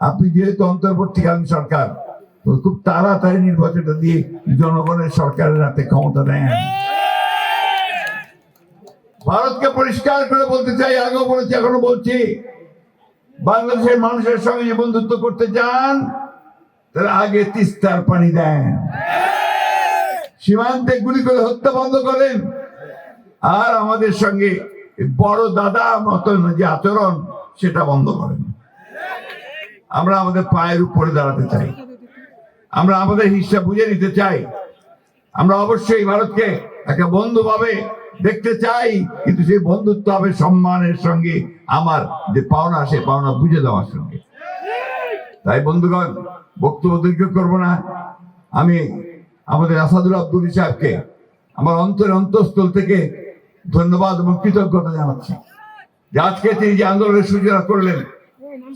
আপনি যেহেতু অন্তর্বর্তীকালীন সরকার খুব তাড়াতাড়ি নির্বাচনটা দিয়ে জনগণের সরকারের হাতে ক্ষমতা দেন। ভারতকে পরিষ্কার করে বলতে চাই, আগেও বলেছি, এখনও বলছি, বাংলাদেশের মানুষের সঙ্গে বন্ধুত্ব করতে চান তাহলে আগে তিস্তার পানি দেন। সীমান্তে গুলি করে হত্যা বন্ধ করেন। আর আমাদের সঙ্গে বড় দাদা মতন যে আচরণ, সেটা বন্ধ করেন। আমরা আমাদের পায়ের উপরে দাঁড়াতে চাই। আমরা আমাদের হিসাব বুঝে নিতে চাই। আমরা অবশ্যই ভারতকে একটা বন্ধু ভাবে দেখতে চাই, কিন্তু সেই বন্ধুত্ব হবে সম্মানের সঙ্গে, আমার যে পাওনা, সে পাওনা বুঝে দেওয়ার সঙ্গে। তাই বন্ধুগণ, বক্তব্য দীর্ঘ করব না। আমি আমাদের আসাদুল আব্দুল সাহেবকে আমার অন্তর অন্তঃস্থল থেকে ধন্যবাদ এবং কৃতজ্ঞতা জানাচ্ছি। যে আজকে তিনি যে আন্দোলনের সূচনা করলেন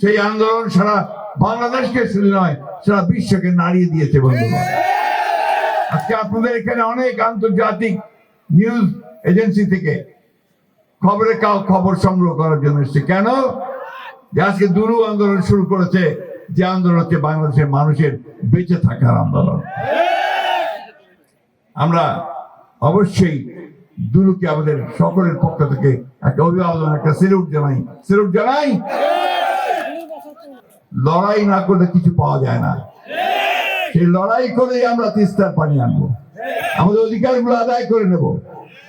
সেই আন্দোলন সারা বাংলাদেশকে শুধু নয়, সারা বিশ্বকে নাড়িয়ে দিয়েছে বন্ধুগণ আজকে আপনাদের এখানে অনেক আন্তর্জাতিক নিউজ এজেন্সি থেকে খবরের কাউ খবর সংগ্রহ করার জন্য এসছে। কেন? যে আজকে দুরু আন্দোলন শুরু করেছে, যে আন্দোলন হচ্ছে বাংলাদেশের মানুষের বেঁচে থাকার আন্দোলন। আমরা অবশ্যই দুলুকে আমাদের সকলের পক্ষ থেকে একটা অভিবাদন, একটা সেলুট জানাই। সেলুট জানাই? লড়াই না করলে কিছু পাওয়া যায় না। সেই লড়াই করেই আমরা তিস্তার পানি আনব। আমাদের অধিকারগুলো আদায় করে নেব।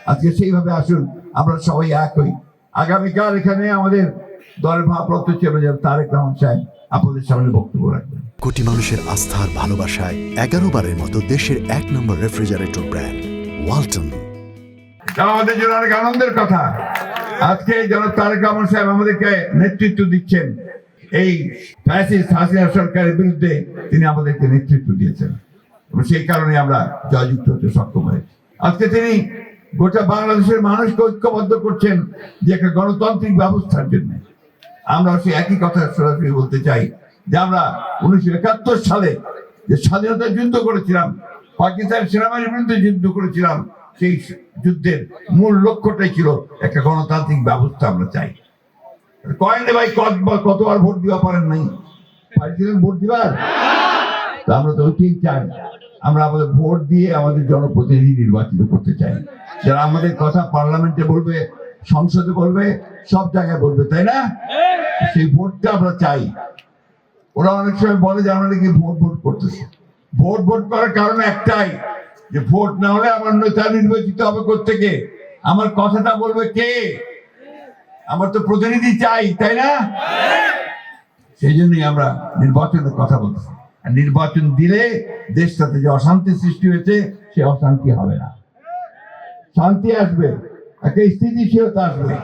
আজকে সেইভাবে আসুন আমরা সবাই এক হই। আগামীকাল এখানে আমাদের দলের ভারপ্রাপ্ত চেয়ারম্যান তারেক রহমান সাহেব আপনাদের সামনে বক্তব্য রাখবেন। কোটি মানুষের আস্থার ভালোবাসায় এগারো বারের মতো দেশের এক নম্বর রেফ্রিজারেটর ব্র্যান্ড ওয়ালটন। আমাদের জন্য অনেক আনন্দের কথা। আজকে যেন তারেক রহমান সাহেব আমাদেরকে নেতৃত্ব দিচ্ছেন। এই ফ্যাসিস্ট হাসিনা সরকারের বিরুদ্ধে তিনি আমাদেরকে নেতৃত্ব দিয়েছেন। এবং সেই কারণে আমরা জয়যুক্ত হতে সক্ষম হয়েছি। আজকে তিনি গোটা বাংলাদেশের মানুষকে ঐক্যবদ্ধ করছেন যে একটা গণতান্ত্রিক ব্যবস্থার জন্য। আমরা সেই একই কথা সরাসরি বলতে চাই যে আমরা উনিশশো একাত্তর সালে যে স্বাধীনতা যুদ্ধ করেছিলাম, পাকিস্তান সেনাবাহিনীর বিরুদ্ধে যুদ্ধ করেছিলাম, সেই যুদ্ধের মূল লক্ষ্যটাই ছিল একটা গণতান্ত্রিক ব্যবস্থা আমরা চাই। কয়েনে ভাই কতবার কতবার ভোট দিবা পারেন নাই। পাইছিলেন ভোট দিবার? আমরা তো ওইটাই চাই আমরা আমাদের ভোট দিয়ে আমাদের জনপ্রতিনিধি নির্বাচিত করতে চাই। যারা আমাদের কথা পার্লামেন্টে বলবে, সংসদে বলবে, সব জায়গায় বলবে, তাই না? সেই ভোটটা আমরা চাই। ওরা অনেক সময় বলে যে, আমরা নাকি ভোট ভোট করতেছি। ভোট ভোট করার কারণ একটাই, যে ভোট না হলে আমার নেতা নির্বাচিত হবে কোথেকে আমার কথাটা বলবে কে? আমার তো প্রতিনিধি চাই, তাই না? সেই জন্যই আমরা নির্বাচনের কথা বলছি। আর নির্বাচন দিলে দেশটাতে যে অশান্তি সৃষ্টি হয়েছে, সে অশান্তি হবে না। শান্তি আসবে, একটা স্থিতিশীলতা আসবে।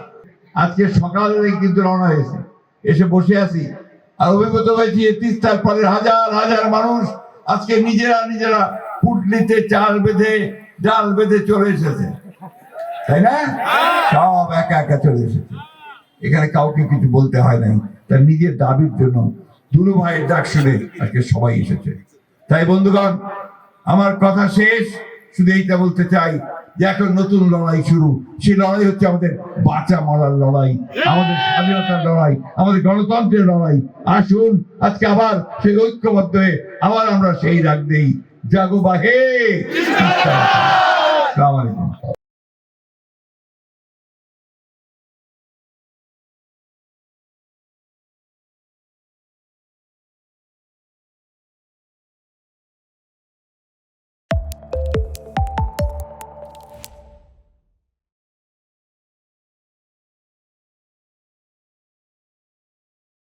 আজকে সকালে কিন্তু রওনা হয়েছে। এসে বসে আছি। আর অভিভূত হয়েছি তিস্তার পরের হাজার হাজার মানুষ আজকে নিজেরা নিজেরা পুটলিতে চাল বেঁধে, ডাল বেঁধে চলে এসেছে। তাই না? সব একা একা চলে এসেছে। এখানে কাউকে কিছু বলতে হয় নাই। তার নিজের দাবির জন্য দুলু ভাইয়ের ডাক শুনে আজকে সবাই এসেছে। তাই বন্ধুগণ, আমার কথা শেষ। শুধু এইটা বলতে চাই যে এখন নতুন লড়াই শুরু। সেই লড়াই হচ্ছে আমাদের বাঁচা মরার লড়াই, আমাদের স্বাধীনতার লড়াই, আমাদের গণতন্ত্রের লড়াই। আসুন, আজকে আবার সেই ঐক্যবদ্ধ হয়ে আবার আমরা সেই ডাক দেই। জাগো বাহে।